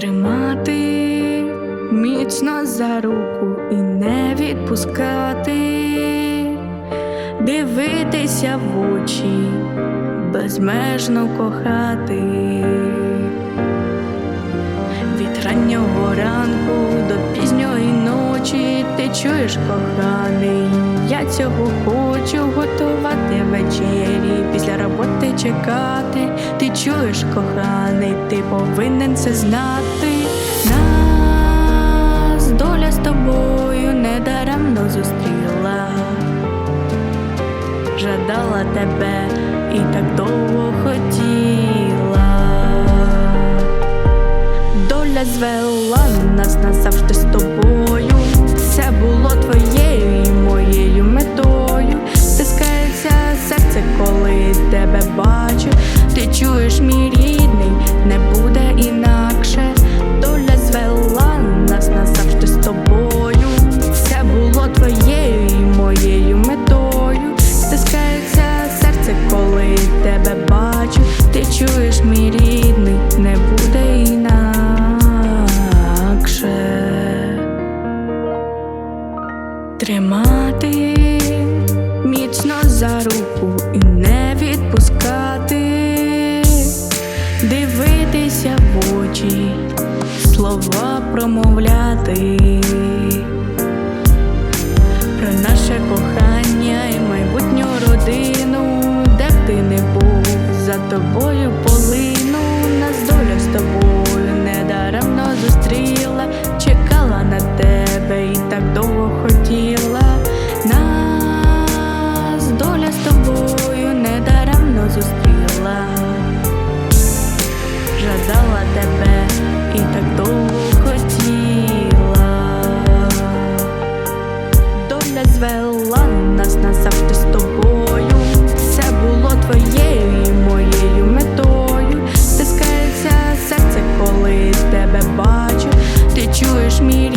тримати міцно за руку і не відпускати, дивитися в очі, безмежно кохати. Від раннього ранку до пізньої ночі ти чуєш коханий. Я цього хочу готувати роботи чекати. Ти чуєш коханий, ти повинен це знати. Нас доля з тобою недаремно зустріла. Жадала тебе і так довго хотіла. Доля звела нас назавжди з тобою. Це було твоєю і моєю метою. Тримати міцно за руку і не відпускати, дивитися в очі, слова промовляти. Про наше кохання і майбутню родину, де б ти не був, за тобою полину, нас доля з тобою тебе і так довго хотіла, доля звела нас назавжди з тобою. Все було твоєю і моєю метою. Стискається серце, коли тебе бачу, ти чуєш мій